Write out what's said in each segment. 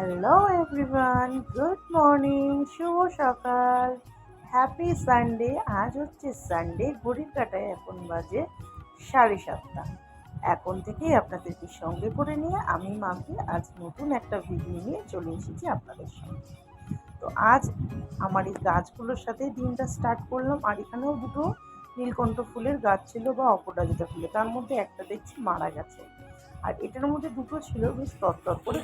Everyone good morning শুভ সকাল. Happy Sunday আজ হচ্ছে সানডে ঘড়ির কাটায় এখন বাজে সাড়ে সাতটা। এখন থেকেই আপনাদেরকে সঙ্গে করে নিয়ে আমি মাকে আজ নতুন একটা ভিডিও নিয়ে চলে এসেছি আপনাদের সঙ্গে তো আজ আমার এই গাছগুলোর সাথে দিনটা স্টার্ট করলাম, আর এখানেও দুটো নীলকণ্ঠ ফুলের গাছ ছিল বা অপরাজিতা ফুলের। তার মধ্যে একটা দেখছি মারা গেছে। আর এটার মধ্যে দুটো ছিল বেশ তরতর করে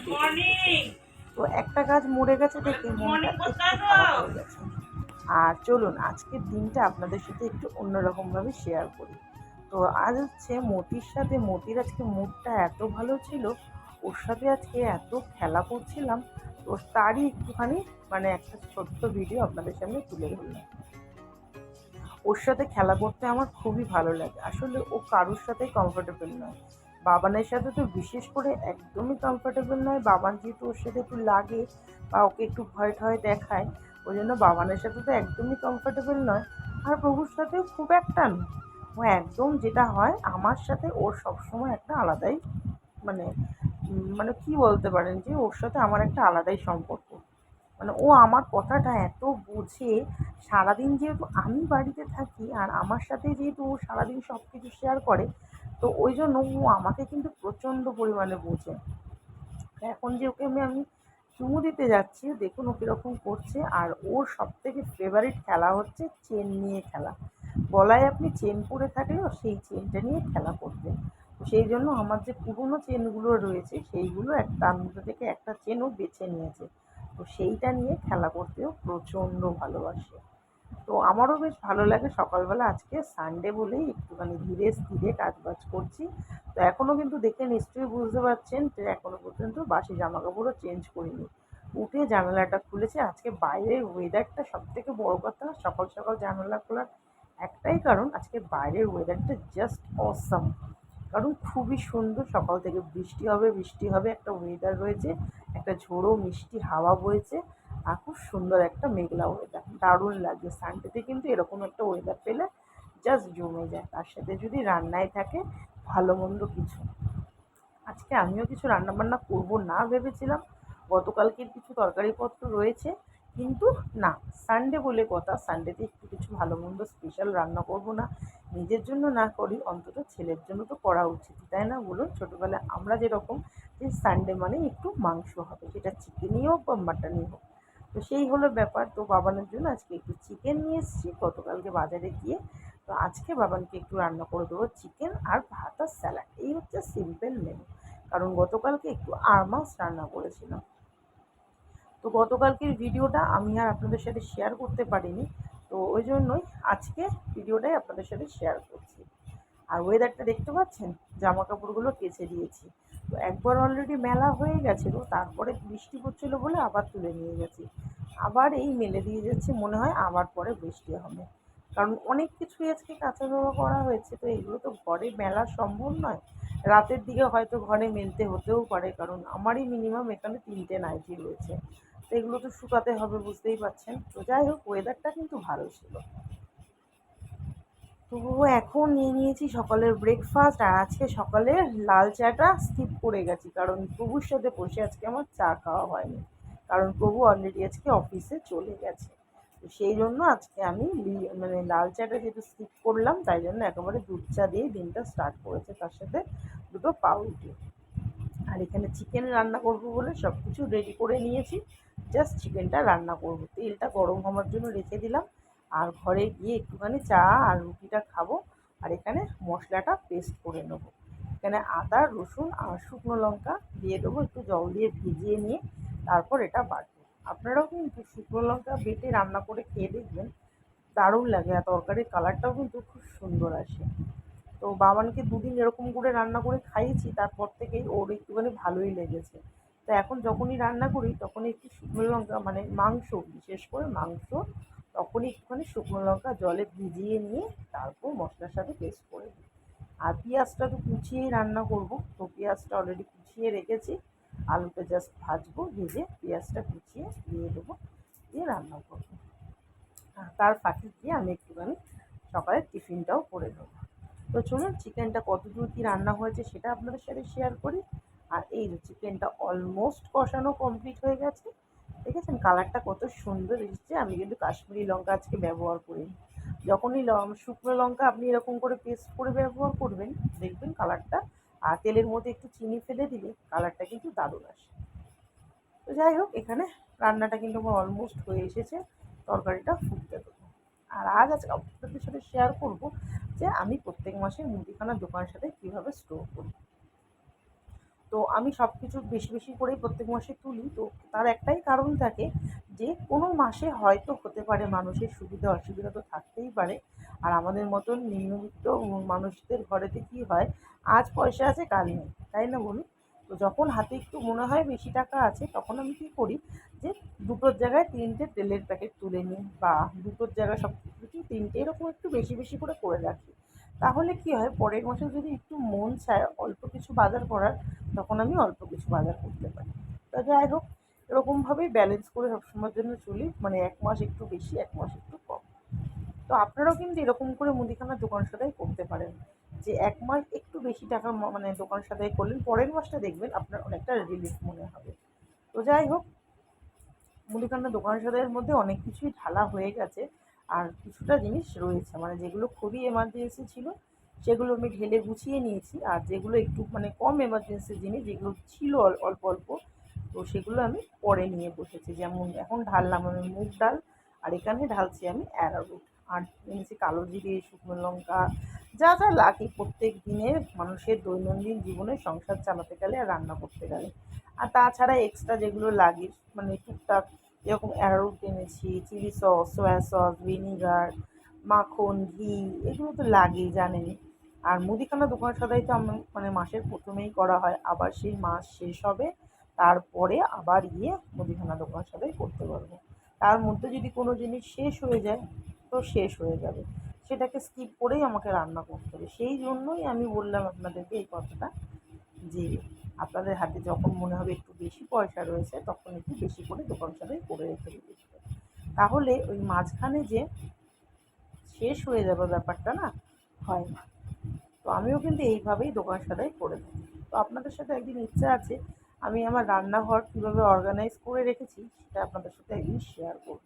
তো একটা গাছ মরে গেছে দেখে মনটা একটু খারাপ হয়ে গেছে। আর চলুন আজকের দিনটা আপনাদের সাথে একটু অন্যরকমভাবে শেয়ার করি। তো আজ হচ্ছে মতির সাথে মতির আজকে মুডটা এত ভালো ছিল ওর সাথে আজকে এত খেলা করছিলাম তো তারই একটুখানি মানে একটা ছোট্ট ভিডিও আপনাদের সামনে তুলে ধরলাম। ওর সাথে খেলা করতে আমার খুবই ভালো লাগে। আসলে ও কারোর সাথেই কমফোর্টেবল নয়। বাবানের সাথে তো বিশেষ করে একদমই কমফোর্টেবল নয়। বাবান যেহেতু ওর সাথে একটু লাগে বা ওকে একটু ভয় ঠয় দেখায়, ওই জন্য বাবানের সাথে তো একদমই কমফোর্টেবল নয়। আর প্রভুর সাথেও খুব একটা নয় ও একদম যেটা হয়, আমার সাথে ওর সবসময় একটা আলাদাই মানে মানে কি বলতে পারেন যে, ওর সাথে আমার একটা আলাদাই সম্পর্ক। মানে ও আমার কথাটা এত বোঝে, সারাদিন যেহেতু আমি বাড়িতে থাকি আর আমার সাথে যেহেতু ও সারাদিন সব কিছু শেয়ার করে তো ওই জন্য ও আমাকে কিন্তু প্রচণ্ড পরিমাণে বোঝে। এখন যে ওকে আমি আমি চুমু দিতে যাচ্ছি, দেখুন ও কীরকম করছে। আর ওর সব থেকে ফেভারিট খেলা হচ্ছে চেন নিয়ে খেলা। গলায় আপনি চেন পরে থাকলেও সেই চেনটা নিয়ে খেলা করবে তো সেই জন্য আমার যে পুরনো চেনগুলো রয়েছে, সেইগুলো এক তার মধ্যে থেকে একটা চেনও বেছে নিয়েছে। তো সেইটা নিয়ে খেলা করতেও প্রচণ্ড ভালোবাসে। তো আমারও বেশ ভালো লাগে। সকালবেলা আজকে সানডে বলেই একটুখানি ধীরে স্থিরে কাজবাজ করছি। তো এখনও কিন্তু দেখে নিশ্চয়ই বুঝতে পারছেন যে এখনও পর্যন্ত বাসি জামা কাপড়ও চেঞ্জ করিনি। উঠে জানালাটা খুলেছে। আজকে বাইরের ওয়েদারটা সব থেকে বড় কথা, সকাল সকাল জানালা খোলার একটাই কারণ আজকে বাইরের ওয়েদারটা জাস্ট অসাম কারণ খুবই সুন্দর, সকাল থেকে বৃষ্টি হবে বৃষ্টি হবে, একটা ওয়েদার রয়েছে, একটা ঝোড়ো মিষ্টি হাওয়া বইছে। আর খুব সুন্দর একটা মেঘলা ওয়েদার দারুণ লাগে। সানডেতে কিন্তু এরকম একটা ওয়েদার পেলে জাস্ট জমে যায়। তার সাথে যদি রান্নায় থাকে, ভালো মন্দ কিছু। আজকে আমিও কিছু রান্নাবান্না করব না ভেবেছিলাম। গতকালকের কিছু তরকারিপত্র রয়েছে, কিন্তু না সানডে বলে কথা। সানডেতে একটু কিছু ভালো মন্দ স্পেশাল রান্না করব না। নিজের জন্য না করি, অন্তত ছেলের জন্য তো করা উচিত। তাই না বলুন? ছোটোবেলায় আমরা যেরকম, যে সানডে মানে একটু মাংস হবে। সেটা চিকেনই হোক বা মাটনই হোক। তো সেই হলো ব্যাপার। তো বাবানের জন্য আজকে একটু চিকেন নিয়ে এসেছি। গতকালকে বাজারে গিয়ে তো আজকে বাবানকে একটু রান্না করে দেবো চিকেন আর ভাত আর স্যালাড এই হচ্ছে সিম্পল মেনু কারণ গতকালকে একটু আর মাছ রান্না করেছিলাম। তো গতকালকের ভিডিওটা আমি আর আপনাদের সাথে শেয়ার করতে পারিনি। তো ওই জন্যই আজকে ভিডিওটাই আপনাদের সাথে শেয়ার করছি। আর ওয়েদারটা দেখতে পাচ্ছেন? জামা কাপড়গুলো কেচে দিয়েছি। তো একবার অলরেডি মেলা হয়ে গেছিল, তারপরে বৃষ্টি পড়ছিলো বলে আবার তুলে নিয়ে গেছি। আবার এই মেলে দিয়ে যাচ্ছে, মনে হয় আবার পরে বৃষ্টি হবে। কারণ অনেক কিছুই আজকে কাঁচা ধোয়া করা হয়েছে, তো এগুলো তো ঘরে মেলা সম্ভব নয়। রাতের দিকে হয়তো ঘরে মেলতে হতেও পারে, কারণ আমারই মিনিমাম এখানে তিনটে নাইটি রয়েছে। তো এগুলো তো শুকাতে হবে, বুঝতেই পারছেন। তো যাই হোক ওয়েদারটা কিন্তু ভালো ছিল। তো এখন নিয়ে নিয়েছি সকালের ব্রেকফাস্ট আর আজকে সকালে লাল চাটা স্কিপ করে গেছি, কারণ প্রভুর সাথে বসে আজকে আমার চা খাওয়া হয়নি। কারণ প্রভু অলরেডি আজকে অফিসে চলে গেছে। তো সেই জন্য আজকে আমি মানে লাল চাটা যেহেতু স্কিপ করলাম, তাই জন্য একেবারে দুধ চা দিয়ে দিনটা স্টার্ট করেছে তার সাথে দুটো পাউরুটি। আর এখানে চিকেন রান্না করব বলে সব কিছু রেডি করে নিয়েছি। জাস্ট চিকেনটা রান্না করব। তেলটা গরম হওয়ার জন্য রেখে দিলাম। আর ঘরে গিয়ে একটুখানি চা আর রুটিটা খাব আর এখানে মশলাটা পেস্ট করে নেব। এখানে আদা, রসুন আর শুকনো লঙ্কা দিয়ে দেবো, একটু জল দিয়ে ভিজিয়ে নিয়ে তারপর এটা বাটবো। আপনারাও কিন্তু শুকনো লঙ্কা বেটে রান্না করে খেয়ে দেখবেন, দারুণ লাগে আর তরকারির কালারটাও কিন্তু খুব সুন্দর আসে। তো বাবানকে দুদিন এরকম করে রান্না করে খাইয়েছি, তারপর থেকেই ওর একটুখানি ভালোই লেগেছে। তো এখন যখনই রান্না করি, তখনই একটু শুকনো লঙ্কা মানে মাংস, বিশেষ করে মাংস তখনই একটুখানি শুকনো লঙ্কা জলে ভিজিয়ে নিয়ে তারপর মশলার সাথে পেস্ট করে দিই। আর পেঁয়াজটা তো কুচিয়েই রান্না করব, তো পেঁয়াজটা অলরেডি কুচিয়ে রেখেছি। আলুটা জাস্ট ভাজবো, ভেজে পেঁয়াজটা কুচিয়ে দিয়ে দেবো, দিয়ে রান্না করব। তার ফাঁকি দিয়ে আমি একটুখানি সকালের টিফিনটাও করে দেবো তো চলুন, চিকেনটা কত দূর কী রান্না হয়েছে সেটা আপনাদের সাথে শেয়ার করি। আর এই চিকেনটা অলমোস্ট কষানো কমপ্লিট হয়ে গেছে। দেখেছেন কালারটা কত সুন্দর এসেছে? আমি কিন্তু কাশ্মীরি লঙ্কা আজকে ব্যবহার করিনি। যখনই শুকনো লঙ্কা আপনি এরকম করে পেস্ট করে ব্যবহার করবেন, দেখবেন কালারটা, আর তেলের মধ্যে একটু চিনি ফেলে দিলে কালারটা কিন্তু দারুণ আসে। তো যাই হোক, এখানে রান্নাটা কিন্তু আমার অলমোস্ট হয়ে এসেছে। তরকারিটা ফুটতে দেবো। আর আজ আজকে আপনাদের সাথে শেয়ার করব যে আমি প্রত্যেক মাসে মুদিখানার দোকানের সাথে কীভাবে স্টোর করি তো আমি সব কিছু বেশি বেশি করেই প্রত্যেক মাসে তুলি। তো তার একটাই কারণ থাকে যে, কোনো মাসে হয়তো হতে পারে মানুষের সুবিধা, অসুবিধা তো থাকতেই পারে। আর আমাদের মতন নিম্নবিত্ত মানুষদের ঘরেতে কী হয়, আজ পয়সা আছে, কাল নেই, তাই না বলুন? তো যখন হাতে একটু মনে হয় বেশি টাকা আছে, তখন আমি কী করি যে, দুটোর জায়গায় তিনটে তেলের প্যাকেট তুলে নিই বা দুটোর জায়গায় সব কিছু তিনটে এরকম একটু বেশি বেশি করে করে রাখি। তাহলে কী হয়, পরের মাসে যদি একটু মন চায় অল্প কিছু বাজার করার তখন আমি অল্প কিছু বাজার করতে পারি। তো যাই হোক এরকমভাবেই ব্যালেন্স করে সবসময়ের জন্য চলি। মানে এক মাস একটু বেশি, এক মাস একটু কম। তো আপনারাও কিন্তু এরকম করে মুদিখানার দোকান সাদাই করতে পারেন। যে এক মাস একটু বেশি টাকা মানে দোকান সাদাই করলেন, পরের মাসটা দেখবেন আপনার অনেকটা রিলিফ মনে হবে। তো যাই হোক মুদিখানার দোকান সাদাইয়ের মধ্যে অনেক কিছুই ঢালা হয়ে গেছে। আর কিছুটা জিনিস রয়েছে। মানে যেগুলো খুবই এমার্জেন্সি ছিল সেগুলো আমি ঢেলে গুছিয়ে নিয়েছি আর যেগুলো একটু মানে কম এমার্জেন্সি জিনিস, যেগুলো ছিল অল- অল্প অল্প, তো সেগুলো আমি পরে নিয়ে বসেছি। যেমন এখন ঢাললাম আমি মুগ ডাল আর এখানে ঢালছি আমি অ্যারারুট। আর নিয়েছি কালো জিরে, শুকনো লঙ্কা, যা যা লাগে প্রত্যেক দিনের মানুষের দৈনন্দিন জীবনে সংসার চালাতে গেলে আর রান্না করতে গেলে। আর তাছাড়া এক্সট্রা যেগুলো লাগে মানে টুকটাক এরকম অ্যারারুট এনেছি, chilli sauce, soya sauce, vinegar, মাখন, ঘি, এগুলো তো লাগেই, জানেনই। আর মুদিখানা দোকান সদাই তো মানে মাসের প্রথমেই করা হয়, আবার সেই মাস শেষ হবে, তারপরে আবার গিয়ে মুদিখানা দোকান সদাই করতে পারব। তার মধ্যে যদি কোনো জিনিস শেষ হয়ে যায়, তো শেষ হয়ে যাবে। সেটাকে স্কিপ করেই আমাকে রান্না করতে হবে। সেই জন্যই আমি বললাম আপনাদেরকে এই কথাটা, যে আপনাদের হাতে যখন মনে হবে একটু বেশি পয়সা রয়েছে, তখন একটু বেশি করে দোকান সদাই করে রেখে দিতে তাহলে ওই মাঝখানে যে শেষ হয়ে যাবে ব্যাপারটা না, হয় না। তো আমিও কিন্তু এইভাবেই দোকান সাদাই করে থাকি তো আপনাদের সাথে একদিন ইচ্ছা আছে, আমি আমার রান্নাঘর কীভাবে অর্গানাইজ করে রেখেছি সেটা আপনাদের সাথে একদিন শেয়ার করব।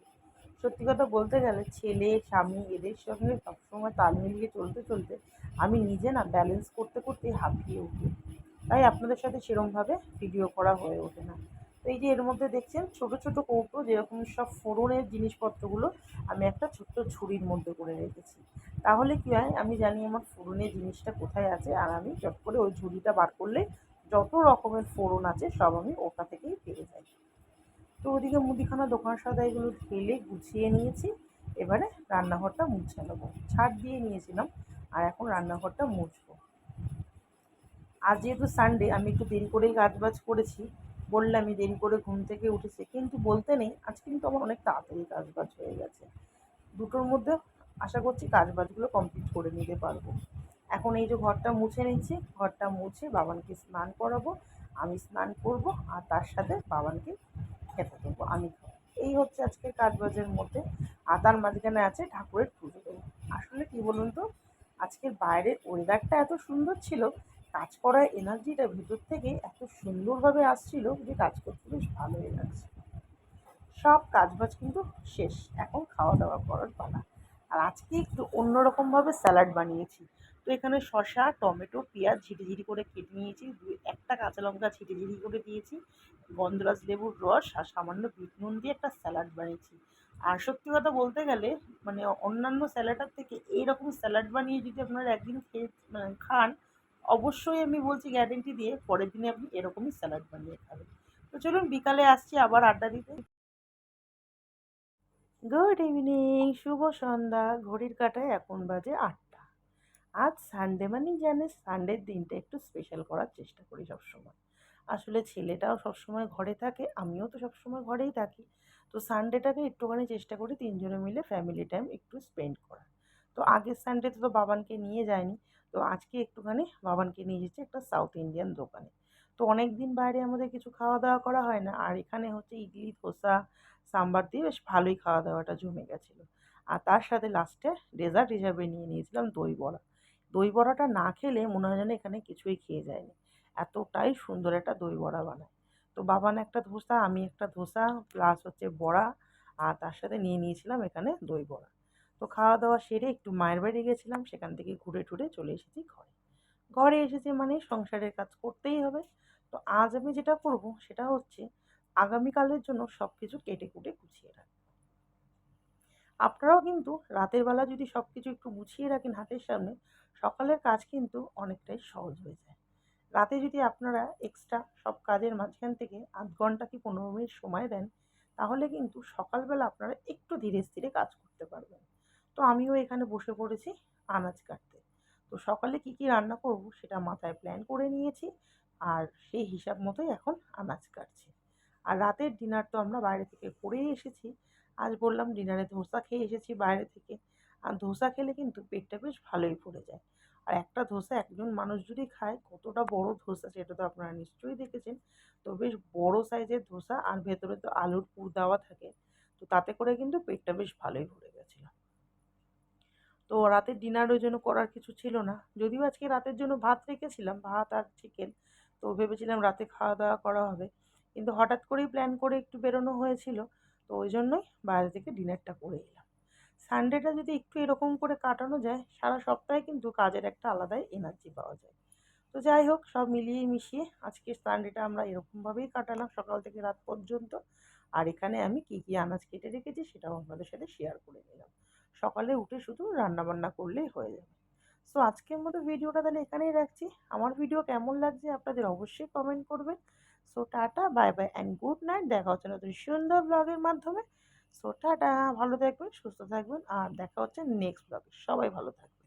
সত্যি কথা বলতে গেলে ছেলে, স্বামী এদের সঙ্গে সবসময় তাল মিলিয়ে চলতে চলতে আমি নিজে না ব্যালেন্স করতে করতে হাঁপিয়ে উঠি। তাই আপনাদের সাথে সেরমভাবে ভিডিও করা হয়ে ওঠে না। তো এই যে এর মধ্যে দেখছেন ছোট ছোট কৌটো যেরকম সব ফোড়নের জিনিসপত্রগুলো আমি একটা ছোট্ট ঝুড়ির মধ্যে করে রেখেছি। তাহলে কী হয়? আমি জানি আমার ফোড়নের জিনিসটা কোথায় আছে আর আমি চট করে ওই ঝুড়িটা বার করলে যত রকমের ফোড়ন আছে সব আমি ওটা থেকেই পেয়ে যাই। তো ওদিকে মুদিখানা দোকান সাদা এগুলো ঢেলে গুছিয়ে নিয়েছি। এবারে রান্নাঘরটা মুছে নেব। ছাড় দিয়ে নিয়েছিলাম আর এখন রান্নাঘরটা মুছবো। আজ যেহেতু সানডে আমি একটু দেরি করেই কাজবাজ করেছি বললামই দেরি করে ঘুম থেকে উঠেছে। কিন্তু বলতে নেই, আজ কিন্তু আমার অনেক তাড়াতাড়ি কাজবাজ হয়ে গেছে। দুটোর মধ্যে আশা করছি কাজবাজগুলো কমপ্লিট করে নিতে পারব। এখন এই যে ঘরটা মুছে নিচ্ছি ঘরটা মুছে বাবানকে স্নান করাবো, আমি স্নান করব আর তার সাথে বাবানকে খেতে দেবো আমি। এই হচ্ছে আজকের কাজবাজের মধ্যে। আর তার মাঝখানে আছে ঠাকুরের পুজো। আসলে কী বলুন তো, আজকের বাইরের ওয়েদারটা এত সুন্দর ছিল কাজ করার এনার্জিটা ভেতর থেকে এত সুন্দরভাবে আসছিল যে কাজ করতে বেশ ভালোই লাগছে। সব কাজবাজ কিন্তু শেষ, এখন খাওয়া দাওয়া করার পালা। আর আজকে একটু অন্যরকমভাবে স্যালাড বানিয়েছি। তো এখানে শসা, টমেটো, পেঁয়াজ ঝিরিঝিরি করে কেটে নিয়েছি একটা কাঁচা লঙ্কা ঝিরিঝিরি করে দিয়েছি, গন্ধরাজ লেবুর রস আর সামান্য বিট নুন দিয়ে একটা স্যালাড বানিয়েছি। আর সত্যি কথা বলতে গেলে মানে অন্যান্য স্যালাডের থেকে এইরকম স্যালাড বানিয়ে যদি আপনারা একদিন খেয়ে মানে খান অবশ্যই আমি বলছি গ্যারেন্টি দিয়ে পরের দিনে আপনি এরকমই স্যালাড বানিয়ে খাবেন। তো চলুন বিকালে আসছি আবার আড্ডা দিতে। গুড ইভিনিং শুভ সন্ধ্যা। ঘড়ির কাটায় এখন বাজে আটটা। আজ সানডে মানেই জানে সানডের দিনটা একটু স্পেশাল করার চেষ্টা করি সবসময়। আসলে ছেলেটাও সবসময় ঘরে থাকে, আমিও তো সবসময় ঘরেই থাকি। তো সানডেটাকে একটুখানি চেষ্টা করি তিনজনে মিলে ফ্যামিলি টাইম একটু স্পেন্ড করার। তো আগের সানডেতে তো বাবানকে নিয়ে যায়নি। তো আজকে একটুখানি বাবানকে নিয়ে যেতে একটা সাউথ ইন্ডিয়ান দোকানে। তো অনেক দিন বাইরে আমাদের কিছু খাওয়া দাওয়া করা হয় না। আর এখানে হচ্ছে ইডলি, ধোসা, সাম্বার দিয়ে বেশ ভালোই খাওয়া দাওয়াটা জমে গেছিল। আর তার সাথে লাস্টে ডেজার্ট হিসাবে নিয়ে নিয়েছিলাম দই বড়া। দই বড়াটা না খেলে মনে হয় যেন এখানে কিছুই খেয়ে যায়নি। এতটাই সুন্দর একটা দই বড়া বানায়। তো বাবান একটা ধোসা, আমি একটা ধোসা প্লাস হচ্ছে বড়া, আর তার সাথে নিয়ে নিয়েছিলাম এখানে দই বড়া। তো খাওয়া দাওয়া সেরে একটু মায়ের বাড়ি গেছিলাম, সেখান থেকে ঘুরে টুরে চলে এসেছি ঘরে। ঘরে এসেছি মানে সংসারের কাজ করতেই হবে। তো আজ আমি যেটা করব সেটা হচ্ছে আগামীকালের জন্য সব কিছু কেটে কুটে গুছিয়ে রাখব। আপনারাও কিন্তু রাতের বেলা যদি সব কিছু একটু গুছিয়ে রাখেন হাতের সামনে, সকালের কাজ কিন্তু অনেকটাই সহজ হয়ে যায়। রাতে যদি আপনারা এক্সট্রা সব কাজের মাঝখান থেকে আধ ঘণ্টা কি পনেরো মিনিট সময় দেন, তাহলে কিন্তু সকালবেলা আপনারা একটু ধীরে স্থিরে কাজ করতে পারবেন। তো আমিও এখানে বসে পড়েছি আনাজ কাটতে। তো সকালে কি কি রান্না করব সেটা মাথায় প্ল্যান করে নিয়েছি আর সেই হিসাব মতোই এখন আনাজ কাটছি। আর রাতের ডিনার তো আমরা বাইরে থেকে করেই এসেছি। আজ বললাম ডিনারে ধোসা খেয়ে এসেছি বাইরে থেকে। আর ধোসা খেলে কিন্তু পেটটা বেশ ভালোই ভরে যায়। আর একটা ধোসা একজন মানুষ যদি খায়, কতটা বড় ধোসা সেটা তো আপনারা নিশ্চয়ই দেখেছেন। তো বেশ বড় সাইজের ধোসা আর ভেতরে তো আলুর পুর দেওয়া থাকে। তো তাতে করে কিন্তু পেটটা বেশ ভালোই ভরে গেছিল। তো রাতের ডিনার ওই জন্য করার কিছু ছিল না। যদিও আজকে রাতের জন্য ভাত রেখেছিলাম, ভাত আর চিকেন তো ভেবেছিলাম রাতে খাওয়া দাওয়া করা হবে। কিন্তু হঠাৎ করেই প্ল্যান করে একটু বেরোনো হয়েছিল, তো ওই জন্যই বাইরে থেকে ডিনারটা করে এলাম। সানডেটা যদি একটু এরকম করে কাটানো যায়, সারা সপ্তাহে কিন্তু কাজের একটা আলাদাই এনার্জি পাওয়া যায়। তো যাই হোক, সব মিলিয়ে মিশিয়ে আজকে সানডেটা আমরা এরকমভাবেই কাটালাম সকাল থেকে রাত পর্যন্ত। আর এখানে আমি কী কী আনাজ কেটে রেখেছি সেটাও আপনাদের সাথে শেয়ার করে নিলাম। সকালে উঠে শুধু রান্নাবান্না করলেই হয়ে যাবে। সো আজকের মতো ভিডিওটা তাহলে এখানেই রাখছি। আমার ভিডিও কেমন লাগছে আপনাদের অবশ্যই কমেন্ট করবেন। So tata bye bye and good night দেখা হচ্ছে নতুন সুন্দর ব্লগের মাধ্যমে। সো টাটা, ভালো থাকবেন, সুস্থ থাকবেন। আর দেখা হচ্ছে নেক্সট ব্লগে সবাই ভালো থাকবেন।